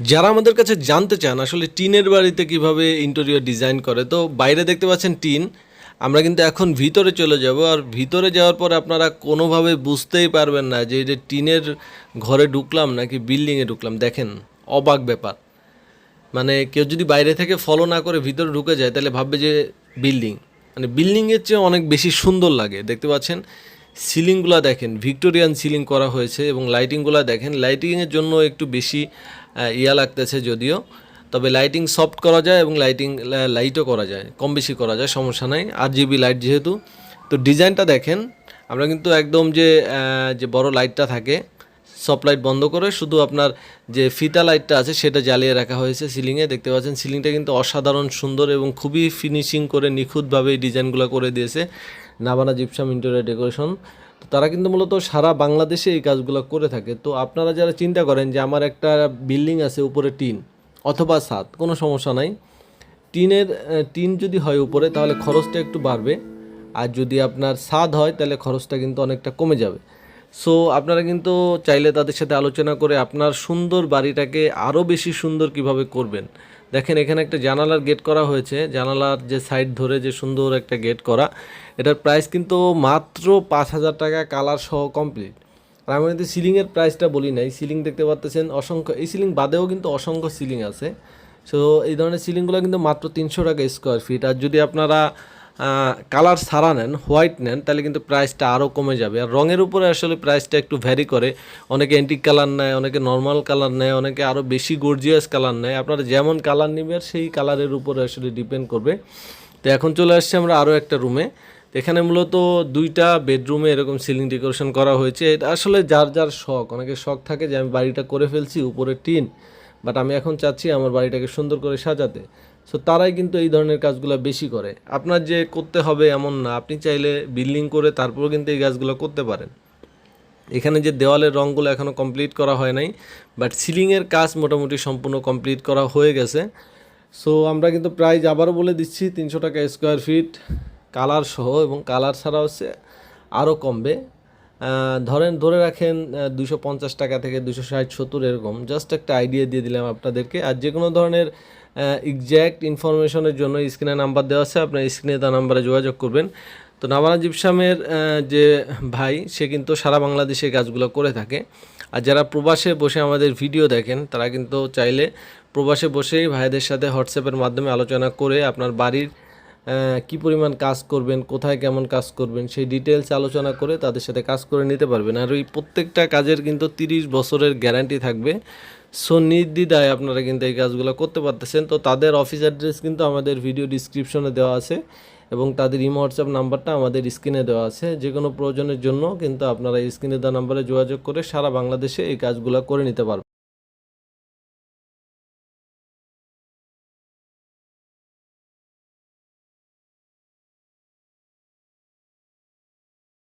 যারা আমাদের কাছে জানতে চান আসলে টিনের বাড়িতে কীভাবে ইন্টেরিয়র ডিজাইন করে, তো বাইরে দেখতে পাচ্ছেন টিন। আমরা কিন্তু এখন ভিতরে চলে যাব আর ভিতরে যাওয়ার পর আপনারা কোনোভাবে বুঝতেই পারবেন না যে এটা টিনের ঘরে ঢুকলাম নাকি বিল্ডিংয়ে ঢুকলাম। দেখেন, অবাক ব্যাপার। মানে কেউ যদি বাইরে থেকে ফলো না করে ভিতরে ঢুকে যায়, তাহলে ভাববে যে বিল্ডিং মানে বিল্ডিংয়ের চেয়ে অনেক বেশি সুন্দর লাগে। দেখতে পাচ্ছেন? সিলিংগুলো দেখেন, ভিক্টোরিয়ান সিলিং করা হয়েছে এবং লাইটিংগুলো দেখেন। লাইটিংয়ের জন্য একটু বেশি ইয়া লাগতেছে যদিও, তবে লাইটিং সফট করা যায় এবং লাইটিং লাইটও করা যায়, কম বেশি করা যায়, সমস্যা নাই। আর জিবি লাইট যেহেতু, তো ডিজাইনটা দেখেন, আমরা কিন্তু একদম যে যে বড় লাইটটা থাকে সব লাইট বন্ধ করে শুধু আপনার যে ফিতা লাইটটা আছে সেটা জ্বালিয়ে রাখা হয়েছে সিলিংয়ে। দেখতে পাচ্ছেন, সিলিংটা কিন্তু অসাধারণ সুন্দর এবং খুবই ফিনিশিং করে নিখুঁতভাবে এই ডিজাইনগুলো করে দিয়েছে। Nabana gypsum interior decoration. তো তারা কিন্তু মূলত সারা বাংলাদেশে এই কাজগুলো করে থাকে। তো আপনারা যারা চিন্তা করেন যে আমার একটা বিল্ডিং আছে উপরে টিন অথবা ছাদ, কোনো সমস্যা নাই। টিনের টিন যদি হয় উপরে, তাহলে খরচটা একটু বাড়বে। আর যদি আপনার স্বাদ হয়, তাহলে খরচটা কিন্তু অনেকটা কমে যাবে। সো আপনারা কিন্তু চাইলে তাদের সাথে আলোচনা করে আপনার সুন্দর বাড়িটাকে আরও বেশি সুন্দর কীভাবে করবেন। দেখেন, এখানে একটা জানালার গেট করা হয়েছে। জানালার যে সাইড ধরে যে সুন্দর একটা গেট করা, এটার প্রাইস কিন্তু মাত্র পাঁচ হাজার টাকা কালার সহ কমপ্লিট আর আমি কিন্তু সিলিংয়ের প্রাইসটা বলি নাই। সিলিং দেখতে পাচ্ছেন অসংখ্য, এই সিলিং বাদেও কিন্তু অসংখ্য সিলিং আছে। সো এই ধরনের সিলিংগুলো কিন্তু মাত্র তিনশো টাকা স্কোয়ার ফিট আর যদি আপনারা কালার সারা নেন হোয়াইট নেন, তাহলে কিন্তু প্রাইসটা আরও কমে যাবে। আর রঙের উপরে আসলে প্রাইসটা একটু ভ্যারি করে। অনেকে অ্যান্টিক কালার নেয়, অনেকে নর্মাল কালার নেয়, অনেকে আরও বেশি গর্জিয়াস কালার নেয়। আপনারা যেমন কালার নেবেন, সেই কালারের উপরে আসলে ডিপেন্ড করবে। তো এখন চলে আসছে আমরা আরও একটা রুমে এখানে মূলত দুইটা বেডরুমে এরকম সিলিং ডেকোরেশন করা হয়েছে। এটা আসলে যার যার শখ অনেকে শখ থাকে যে আমি বাড়িটা করে ফেলছি, উপরে টিন। বাট আমি এখন চাচ্ছি আমার বাড়িটাকে সুন্দর করে সাজাতে। সো তারাই কিন্তু এই ধরনের কাজগুলো বেশি করে। আপনার যে করতে হবে এমন না। আপনি চাইলে বিল্ডিং করে তারপরেও কিন্তু এই কাজগুলো করতে পারেন। এখানে যে দেওয়ালের রঙগুলো এখনও কমপ্লিট করা হয় নাই বাট সিলিংয়ের কাজ মোটামুটি সম্পূর্ণ কমপ্লিট করা হয়ে গেছে। সো আমরা কিন্তু প্রাইস আবারও বলে দিচ্ছি, তিনশো টাকা স্কোয়ার ফিট কালার সহ এবং কালার ছাড়া হচ্ছে আরও কমবে। ধরেন, ধরে রাখেন দুশো পঞ্চাশ টাকা থেকে দুশো ষাট, সত্তর এরকম। জাস্ট একটা আইডিয়া দিয়ে দিলাম আপনাদেরকে। আর যে কোনো ধরনের এক্স্যাক্ট ইনফরমেশনের জন্য স্ক্রিনে নাম্বার দেওয়া আছে, আপনার স্ক্রিনে তার নাম্বারে যোগাযোগ করবেন। তো নাবানা জিপসামের যে ভাই, সে কিন্তু সারা বাংলাদেশে কাজগুলো করে থাকে। আর যারা প্রবাসে বসে আমাদের ভিডিও দেখেন, তারা কিন্তু চাইলে প্রবাসে বসেই ভাইদের সাথে হোয়াটসঅ্যাপের মাধ্যমে আলোচনা করে আপনার বাড়ির কি পরিমাণ কাজ করবেন, কোথায় কেমন কাজ করবেন, সেই ডিটেলস আলোচনা করে তাদের সাথে কাজ করে নিতে পারবেন। আর ওই প্রত্যেকটা কাজের কিন্তু তিরিশ বছরের গ্যারান্টি থাকবে। সো নির্দ্বিধায় আপনারা কিন্তু এই কাজগুলো করতে পারতেছেন। তো তাদের অফিস অ্যাড্রেস কিন্তু আমাদের ভিডিও ডিসক্রিপশনে দেওয়া আছে এবং তাদের ইমো হোয়াটসঅ্যাপ নাম্বারটা আমাদের স্ক্রিনে দেওয়া আছে। যে কোনো প্রয়োজনের জন্য কিন্তু আপনারা স্ক্রিনে দেওয়া নাম্বারে যোগাযোগ করে সারা বাংলাদেশে এই কাজগুলো করে নিতে পারবেন।